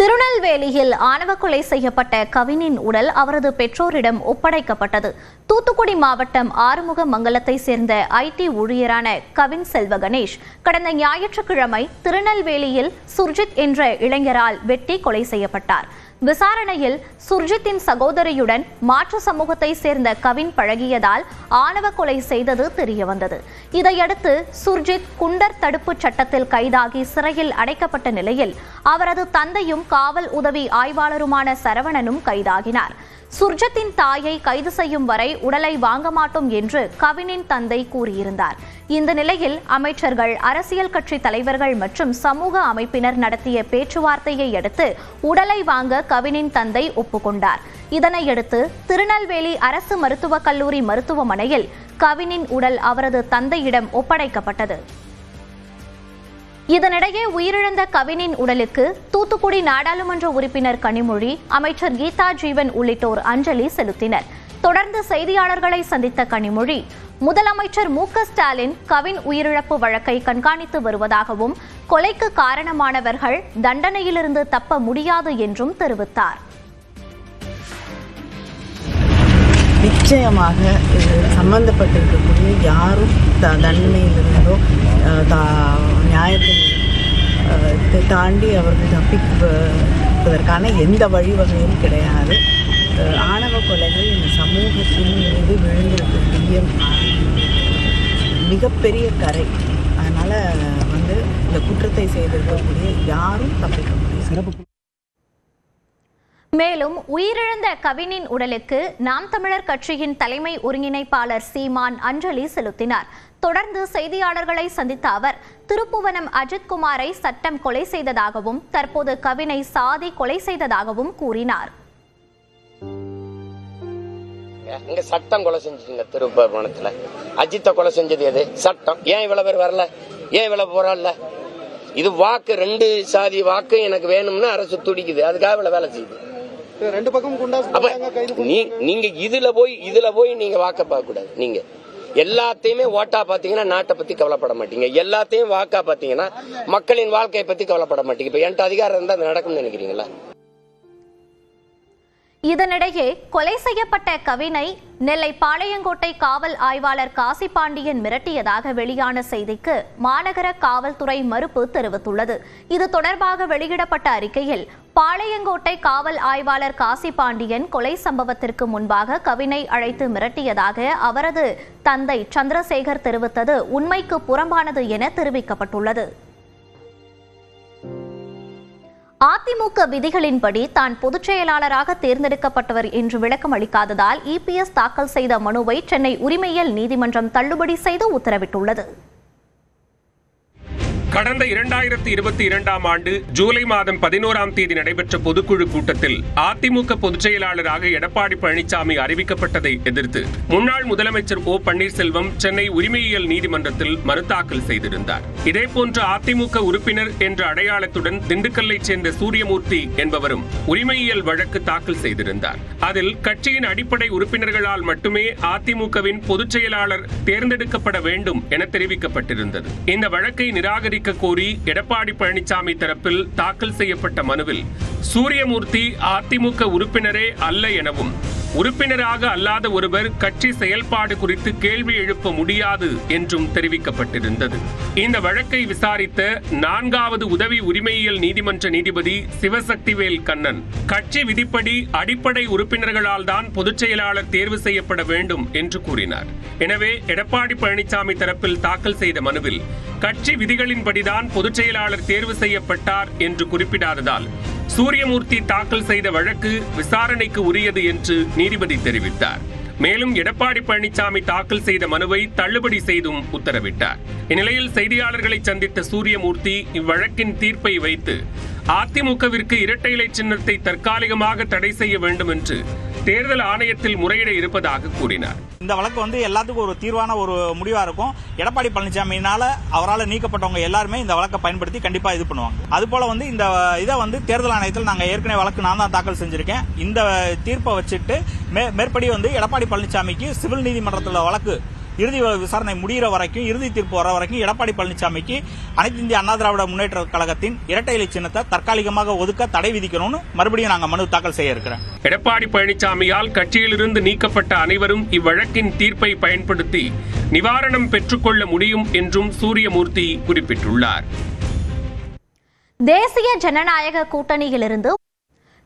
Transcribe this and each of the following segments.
திருநெல்வேலியில் ஆணவ கொலை செய்யப்பட்ட கவினின் உடல் அவரது பெற்றோரிடம் ஒப்படைக்கப்பட்டது. தூத்துக்குடி மாவட்டம் ஆறுமுக மங்கலத்தை சேர்ந்த ஐடி ஊழியரான கவின் செல்வ கணேஷ் கடந்த ஞாயிற்றுக்கிழமை திருநெல்வேலியில் சுர்ஜித் என்ற இளைஞரால் வெட்டி கொலை செய்யப்பட்டார். விசாரணையில் சுர்ஜித்தின் சகோதரியுடன் மாற்று சமூகத்தை சேர்ந்த கவின் பழகியதால் ஆணவ கொலை செய்தது தெரியவந்தது. இதையடுத்து சுர்ஜித் குண்டர் தடுப்பு சட்டத்தில் கைதாகி சிறையில் அடைக்கப்பட்ட நிலையில் அவரது தந்தையும் காவல் உதவி ஆய்வாளருமான சரவணனும் கைதாகினார். சுர்ஜத்தின் தாயை கைது செய்யும் வரை உடலை வாங்க மாட்டோம் என்று கவினின் தந்தை கூறியிருந்தார். இந்த நிலையில் அமைச்சர்கள் அரசியல் கட்சி தலைவர்கள் மற்றும் சமூக அமைப்பினர் நடத்திய பேச்சுவார்த்தையை அடுத்து உடலை வாங்க கவினின் தந்தை ஒப்புக்கொண்டார். இதனையடுத்து திருநெல்வேலி அரசு மருத்துவக் கல்லூரி மருத்துவமனையில் கவினின் உடல் அவரது தந்தையிடம் ஒப்படைக்கப்பட்டது. இதனிடையே உயிரிழந்த கவினின் உடலுக்கு தூத்துக்குடி நாடாளுமன்ற உறுப்பினர் கனிமொழி அமைச்சர் கீதா ஜீவன் உள்ளிட்டோர் அஞ்சலி செலுத்தினர். தொடர்ந்து செய்தியாளர்களை சந்தித்த கனிமொழி முதலமைச்சர் மு ஸ்டாலின் கவின் உயிரிழப்பு வழக்கை கண்காணித்து வருவதாகவும் கொலைக்கு காரணமானவர்கள் தண்டனையிலிருந்து தப்ப முடியாது என்றும் தெரிவித்தார். நிச்சயமாக சம்பந்தப்பட்டிருக்கக்கூடிய யாரும் தண்டனையிலிருந்தோ நியாயத்தை தாண்டி அவர்கள் தப்பிப்பதற்கான எந்த வழிவகையும் கிடையாது. ஆணவ கொலைகள் இந்த சமூகத்தின் மீது விழுந்திருக்கக்கூடிய மிகப்பெரிய கரை. அதனால் வந்து இந்த குற்றத்தை செய்திருக்கக்கூடிய யாரும் தப்பிக்க முடியாது. மேலும் உயிரிழந்த கவினின் உடலுக்கு நாம் தமிழர் கட்சியின் தலைமை ஒருங்கிணைப்பாளர் சீமான் அஞ்சலி செலுத்தினார். தொடர்ந்து செய்தியாளர்களை சந்தித்த அவர் திருப்புவனம் அஜித்குமாரை சட்டம் கொலை செய்ததாகவும் தற்போது கவினை சாதி கொலை செய்ததாகவும் கூறினார். இங்க சட்டம் கொலை செஞ்சுங்க திருப்பவனத்துல. அஜித்தை கொலை செஞ்சது எது? சட்டம். ஏன் இவ்வளவு பேர் வரல? ஏன் இவ்வளவு போராடல? இது வாக்கு ரெண்டு சாதி வாக்கு எனக்கு வேணும்னு அரசு துடிக்குது. அதுக்காக இவ்வளவு வேலை செய்யுது. ரெண்டு பக்கம் நீங்க இதுல போய் இதுல போய் நீங்க வாக்க பார்க்க கூடாது நீங்க எல்லாத்தையுமே ஓட்டா பாத்தீங்கன்னா நாட்டை பத்தி கவலைப்பட மாட்டீங்க. எல்லாத்தையும் வாக்கா பாத்தீங்கன்னா மக்களின் வாழ்க்கையை பத்தி கவலைப்பட மாட்டீங்க. இப்ப என்கிட்ட அதிகாரம் இருந்தா அது நடக்கும்னு நினைக்கிறீங்களா? இதனிடையே கொலை செய்யப்பட்ட கவினை நெல்லை பாளையங்கோட்டை காவல் ஆய்வாளர் காசி பாண்டியன் மிரட்டியதாக வெளியான செய்திக்கு மாநகர காவல்துறை மறுப்பு தெரிவித்துள்ளது. இது தொடர்பாக வெளியிடப்பட்ட அறிக்கையில் பாளையங்கோட்டை காவல் ஆய்வாளர் காசி பாண்டியன் கொலை சம்பவத்திற்கு முன்பாக கவினை அழைத்து மிரட்டியதாக அவரது தந்தை சந்திரசேகர் தெரிவித்தது உண்மைக்கு புறம்பானது என தெரிவிக்கப்பட்டுள்ளது. அதிமுக விதிகளின்படி தான் பொதுச் செயலாளராக தேர்ந்தெடுக்கப்பட்டவர் என்று விளக்கம் அளிக்காததால் இபிஎஸ் தாக்கல் செய்த மனுவை சென்னை உரிமையியல் நீதிமன்றம் தள்ளுபடி செய்து உத்தரவிட்டுள்ளது. கடந்த இரண்டாயிரத்தி இருபத்தி இரண்டாம் ஆண்டு ஜூலை மாதம் பதினோராம் தேதி நடைபெற்ற பொதுக்குழு கூட்டத்தில் அதிமுக பொதுச் செயலாளராக எடப்பாடி பழனிசாமி அறிவிக்கப்பட்டதை எதிர்த்து முன்னாள் முதலமைச்சர் ஓ பன்னீர்செல்வம் சென்னை உரிமையியல் நீதிமன்றத்தில் மனு தாக்கல் செய்திருந்தார். இதேபோன்று அதிமுக உறுப்பினர் என்ற அடையாளத்துடன் திண்டுக்கல்லைச் சேர்ந்த சூரியமூர்த்தி என்பவரும் உரிமையியல் வழக்கு தாக்கல் செய்திருந்தார். அதில் கட்சியின் அடிப்படை உறுப்பினர்களால் மட்டுமே அதிமுகவின் பொதுச் செயலாளர் தேர்ந்தெடுக்கப்பட வேண்டும் என தெரிவிக்கப்பட்டிருந்தது. இந்த வழக்கை நிராகரிக்க கோரி எடப்பாடி பழனிசாமி தரப்பில் தாக்கல் செய்யப்பட்ட மனுவில் சூரியமூர்த்தி அதிமுக உறுப்பினரே அல்ல எனவும் உறுப்பினராக அல்லாத ஒருவர் கட்சி செயல்பாடு குறித்து கேள்வி எழுப்ப முடியாது என்றும் தெரிவிக்கப்பட்டிருந்தது. இந்த வழக்கை விசாரித்த நான்காவது உதவி உரிமையியல் நீதிமன்ற நீதிபதி சிவசக்திவேல் கண்ணன் கட்சி விதிப்படி அடிப்படை உறுப்பினர்களால் தான் பொதுச் செயலாளர் தேர்வு செய்யப்பட வேண்டும் என்று கூறினார். எனவே எடப்பாடி பழனிசாமி தரப்பில் தாக்கல் செய்த மனுவில் கட்சி விதிகளின்படிதான் பொதுச் செயலாளர் தேர்வு செய்யப்பட்டார் என்று குறிப்பிடாததால் சூரியமூர்த்தி தாக்கல் செய்த வழக்கு விசாரணைக்கு உரியது என்று நீதிபதி தெரிவித்தார். மேலும் எடப்பாடி பழனிசாமி தாக்கல் செய்த மனுவை தள்ளுபடி செய்தும் உத்தரவிட்டார். இந்நிலையில் செய்தியாளர்களை சந்தித்த சூரியமூர்த்தி இவ்வழக்கின் தீர்ப்பை வைத்து அதிமுகவிற்கு இரட்டை இலை சின்னத்தை தற்காலிகமாக தடை செய்ய வேண்டும் என்று தேர்தல் ஆணையத்தில் முறையிட இருப்பதாக கூறினார். இந்த வழக்கு வந்து எல்லாத்துக்கும் ஒரு தீர்வான ஒரு முடிவா இருக்கும். எடப்பாடி பழனிசாமியினால அவரால் நீக்கப்பட்டவங்க எல்லாருமே இந்த வழக்கை பயன்படுத்தி கண்டிப்பா இது பண்ணுவாங்க. அது போல வந்து இந்த இதை வந்து தேர்தல் ஆணையத்தில் நாங்க ஏற்கனவே வழக்கு நான் தான் தாக்கல் செஞ்சிருக்கேன். இந்த தீர்ப்பை வச்சுட்டு மே- மேற்படி வந்து எடப்பாடி பழனிசாமிக்கு சிவில் நீதிமன்றத்தில் வழக்கு இறுதி விசாரணை முடிகிற வரைக்கும் இறுதி தீர்ப்பு வர வரைக்கும் எடப்பாடி பழனிசாமிக்கு அனைத்து இந்திய அண்ணா திராவிட முன்னேற்ற கழகத்தின் இரட்டை இலை சின்னத்தை தற்காலிகமாக ஒதுக்க தடை விதிக்கணும்னு மறுபடியும் நாங்க மனு தாக்கல் செய்ய இருக்கிறோம். எடப்பாடி பழனிசாமியால் கட்சியிலிருந்து நீக்கப்பட்ட அனைவரும் இவ்வழக்கின் தீர்ப்பை பயன்படுத்தி நிவாரணம் பெற்றுக்கொள்ள முடியும் என்றும் சூரியமூர்த்தி குறிப்பிட்டுள்ளார். தேசிய ஜனநாயக கூட்டணியிலிருந்து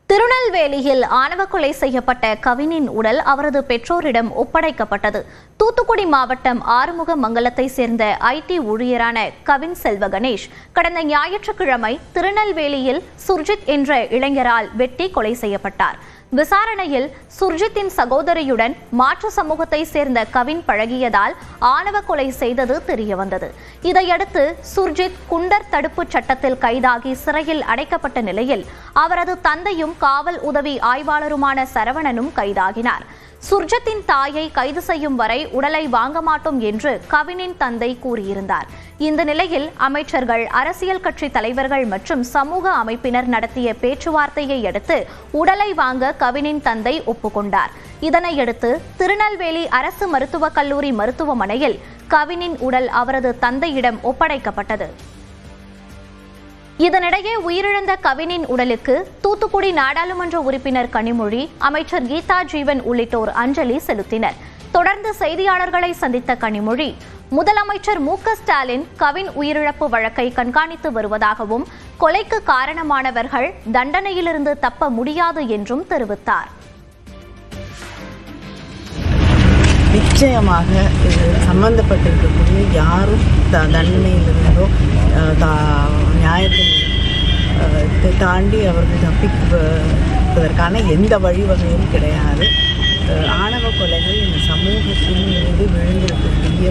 திருநெல்வேலியில் ஆணவ கொலை செய்யப்பட்ட கவினின் உடல் அவரது பெற்றோரிடம் ஒப்படைக்கப்பட்டது. தூத்துக்குடி மாவட்டம் ஆறுமுக மங்கலத்தை சேர்ந்த ஐடி ஊழியரான கவின் செல்வ கணேஷ் கடந்த ஞாயிற்றுக்கிழமை திருநெல்வேலியில் சுர்ஜித் என்ற இளைஞரால் வெட்டி கொலை செய்யப்பட்டார். விசாரணையில் சுர்ஜித்தின் சகோதரியுடன் மாற்று சமூகத்தை சேர்ந்த கவின் பழகியதால் ஆணவ கொலை செய்தது தெரியவந்தது. இதையடுத்து சுர்ஜித் குண்டர் தடுப்பு சட்டத்தில் கைதாகி சிறையில் அடைக்கப்பட்ட நிலையில் அவரது தந்தையும் காவல் உதவி ஆய்வாளருமான சரவணனும் கைதாகினார். சுர்ஜத்தின் தாயை கைது செய்யும் வரை உடலை வாங்க மாட்டோம் என்று கவினின் தந்தை கூறியிருந்தார். இந்த நிலையில் அமைச்சர்கள் அரசியல் கட்சி தலைவர்கள் மற்றும் சமூக அமைப்பினர் நடத்திய பேச்சுவார்த்தையை அடுத்து உடலை வாங்க கவினின் தந்தை ஒப்புக்கொண்டார். இதனையடுத்து திருநெல்வேலி அரசு மருத்துவக் கல்லூரி மருத்துவமனையில் கவினின் உடல் அவரது தந்தையிடம் ஒப்படைக்கப்பட்டது. இதனிடையே உயிரிழந்த கவினின் உடலுக்கு தூத்துக்குடி நாடாளுமன்ற உறுப்பினர் கனிமொழி அமைச்சர் கீதா ஜீவன் உள்ளிட்டோர் அஞ்சலி செலுத்தினர். தொடர்ந்து செய்தியாளர்களை சந்தித்த கனிமொழி முதலமைச்சர் மு ஸ்டாலின் கவின் உயிரிழப்பு வழக்கை கண்காணித்து வருவதாகவும் கொலைக்கு காரணமானவர்கள் தண்டனையிலிருந்து தப்ப முடியாது என்றும் தெரிவித்தார். நிச்சயமாக இது சம்பந்தப்பட்டிருக்கக்கூடிய யாரும் தண்டனையிலிருந்தோ நியாயத்தை தாண்டி அவர்கள் தப்பிப்பதற்கான எந்த வழிவகையும் கிடையாது. ஆணவ கொலைகள் இந்த சமூகத்தின் மீது விழுந்திருக்கக்கூடிய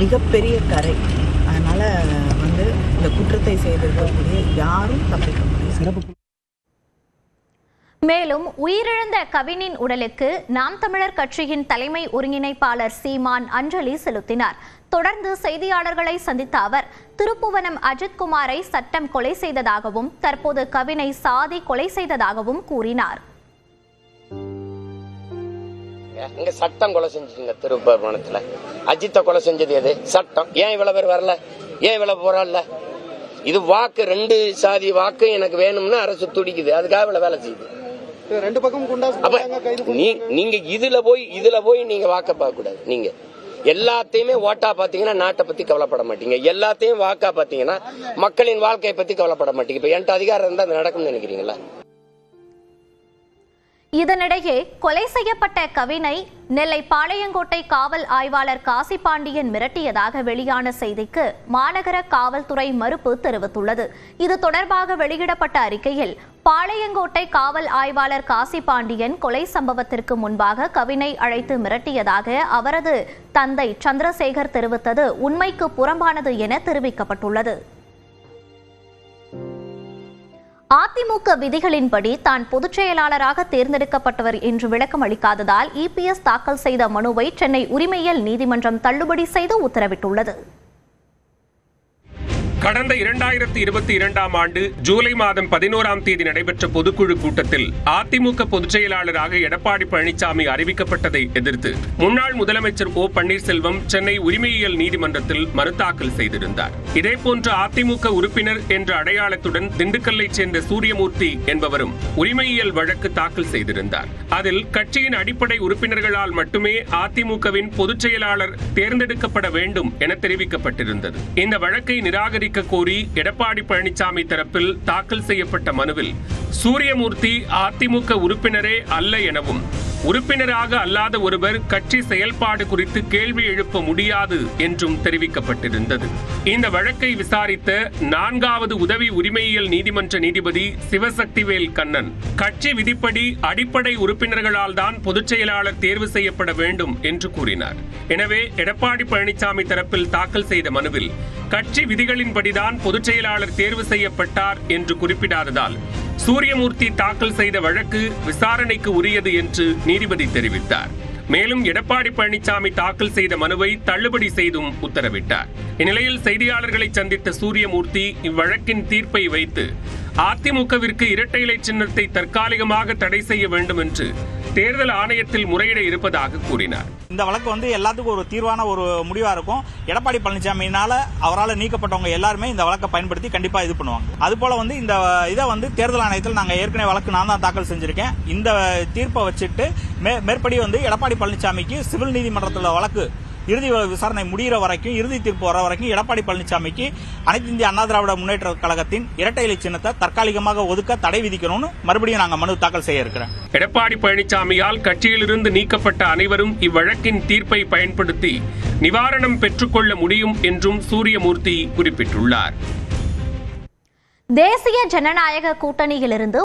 மிகப்பெரிய கரை. அதனால் வந்து இந்த குற்றத்தை செய்திருக்கக்கூடிய யாரும் தப்பிக்க முடியும் சிறப்பு மேலும் உயிரிழந்த கவினின் உடலுக்கு நாம் தமிழர் கட்சியின் தலைமை ஒருங்கிணைப்பாளர் சீமான் அஞ்சலி செலுத்தினார். தொடர்ந்து செய்தியாளர்களை சந்தித்த அவர் திருப்புவனம் அஜித்குமாரை சட்டம் கொலை செய்ததாகவும் தற்போது கவினை சாதி கொலை செய்ததாகவும் கூறினார். இங்க சட்டம் கொலை செஞ்சுங்க திருப்பவனத்துல. அஜித்தை கொலை செஞ்சது எது? சட்டம். ஏன் இவ்வளவு பேர் வரல? ஏன் இவ்வளவு போராடல? இது வாக்கு ரெண்டு சாதி வாக்கு எனக்கு வேணும்னு அரசு துடிக்குது. அதுக்காக இவ்வளவு வேலை செய்யுது. ரெண்டு பக்கம் நீங்க இதுல போய் இதுல போய் நீங்க வாக்க பார்க்க கூடாது நீங்க எல்லாத்தையுமே ஓட்டா பாத்தீங்கன்னா நாட்டை பத்தி கவலைப்பட மாட்டீங்க. எல்லாத்தையும் வாக்கா பாத்தீங்கன்னா மக்களின் வாழ்க்கையை பத்தி கவலைப்பட மாட்டீங்க. இப்ப என்கிட்ட அதிகாரம் இருந்தா அது நடக்கும்னு நினைக்கிறீங்களா? இதனிடையே கொலை செய்யப்பட்ட கவினை நெல்லை பாளையங்கோட்டை காவல் ஆய்வாளர் காசி பாண்டியன் மிரட்டியதாக வெளியான செய்திக்கு மாநகர காவல்துறை மறுப்பு தெரிவித்துள்ளது. இது தொடர்பாக வெளியிடப்பட்ட அறிக்கையில் பாளையங்கோட்டை காவல் ஆய்வாளர் காசி பாண்டியன் கொலை சம்பவத்திற்கு முன்பாக கவினை அழைத்து மிரட்டியதாக அவரது தந்தை சந்திரசேகர் தெரிவித்தது உண்மைக்கு புறம்பானது என தெரிவிக்கப்பட்டுள்ளது. அதிமுக விதிகளின்படி தான் பொதுச் செயலாளராக தேர்ந்தெடுக்கப்பட்டவர் என்று விளக்கம் அளிக்காததால் இபிஎஸ் தாக்கல் செய்த மனுவை சென்னை உரிமையியல் நீதிமன்றம் தள்ளுபடி செய்து உத்தரவிட்டுள்ளது. கடந்த இரண்டாயிரத்தி இருபத்தி இரண்டாம் ஆண்டு ஜூலை மாதம் பதினோராம் தேதி நடைபெற்ற பொதுக்குழு கூட்டத்தில் அதிமுக பொதுச் செயலாளராக எடப்பாடி பழனிசாமி அறிவிக்கப்பட்டதை எதிர்த்து முன்னாள் முதலமைச்சர் ஓ பன்னீர்செல்வம் சென்னை உரிமையியல் நீதிமன்றத்தில் மனு தாக்கல் செய்திருந்தார். இதேபோன்று அதிமுக உறுப்பினர் என்ற அடையாளத்துடன் திண்டுக்கல்லைச் சேர்ந்த சூரியமூர்த்தி என்பவரும் உரிமையியல் வழக்கு தாக்கல் செய்திருந்தார். அதில் கட்சியின் அடிப்படை உறுப்பினர்களால் மட்டுமே அதிமுகவின் பொதுச் செயலாளர் தேர்ந்தெடுக்கப்பட வேண்டும் என தெரிவிக்கப்பட்டிருந்தது. இந்த வழக்கை நிராகரிக்க கோரி எடப்பாடி பழனிசாமி தரப்பில் தாக்கல் செய்யப்பட்ட மனுவில் சூரியமூர்த்தி அதிமுக உறுப்பினரே அல்ல எனவும் உறுப்பினராக அல்லாத ஒருவர் கட்சி செயல்பாடு குறித்து கேள்வி எழுப்ப முடியாது என்றும் தெரிவிக்கப்பட்டிருந்தது. இந்த வழக்கை விசாரித்த நான்காவது உதவி உரிமையியல் நீதிமன்ற நீதிபதி சிவசக்திவேல் கண்ணன் கட்சி விதிப்படி அடிப்படை உறுப்பினர்களால் தான் பொதுச் செயலாளர் தேர்வு செய்யப்பட வேண்டும் என்று கூறினார். எனவே எடப்பாடி பழனிசாமி தரப்பில் தாக்கல் செய்த மனுவில் கட்சி விதிகளின்படிதான் பொதுச் செயலாளர் தேர்வு செய்யப்பட்டார் என்று குறிப்பிடாததால் சூரியமூர்த்தி தாக்கல் செய்த வழக்கு விசாரணைக்கு உரியது என்று நீதிபதி தெரிவித்தார். மேலும் எடப்பாடி பழனிசாமி தாக்கல் செய்த மனுவை தள்ளுபடி செய்தும் உத்தரவிட்டார். இந்நிலையில் செய்தியாளர்களை சந்தித்த சூரியமூர்த்தி இவ்வழக்கின் தீர்ப்பை வைத்து அதிமுகவிற்கு இரட்டை இலை சின்னத்தை தற்காலிகமாக தடை செய்ய வேண்டும் என்று தேர்தல் ஆணையத்தில் முறையிட இருப்பதாக கூறினார். இந்த வழக்கு வந்து எல்லாத்துக்கும் ஒரு தீர்வான ஒரு முடிவா இருக்கும். எடப்பாடி பழனிசாமியினால அவரால் நீக்கப்பட்டவங்க எல்லாருமே இந்த வழக்கை பயன்படுத்தி கண்டிப்பா இது பண்ணுவாங்க. அது போல வந்து இந்த இதை வந்து தேர்தல் ஆணையத்தில் நாங்கள் ஏற்கனவே வழக்கு நான் தான் தாக்கல் செஞ்சிருக்கேன். இந்த தீர்ப்பை வச்சுட்டு மே- மேற்படி வந்து எடப்பாடி பழனிசாமிக்கு சிவில் நீதிமன்றத்தில் வழக்கு இறுதி விசாரணை முடிகிற வரைக்கும் இறுதி தீர்ப்பு வர வரைக்கும் எடப்பாடி பழனிசாமிக்கு அனைத்து இந்திய அண்ணா திராவிட முன்னேற்ற கழகத்தின் இரட்டை இலை சின்னத்தை தற்காலிகமாக ஒதுக்க தடை விதிக்கணும்னு மறுபடியும் நாங்க மனு தாக்கல் செய்ய இருக்கிறேன். எடப்பாடி பழனிசாமியால் கட்சியிலிருந்து நீக்கப்பட்ட அனைவரும் இவ்வழக்கின் தீர்ப்பை பயன்படுத்தி நிவாரணம் பெற்றுக்கொள்ள முடியும் என்றும் சூரியமூர்த்தி குறிப்பிட்டுள்ளார். தேசிய ஜனநாயக கூட்டணியிலிருந்து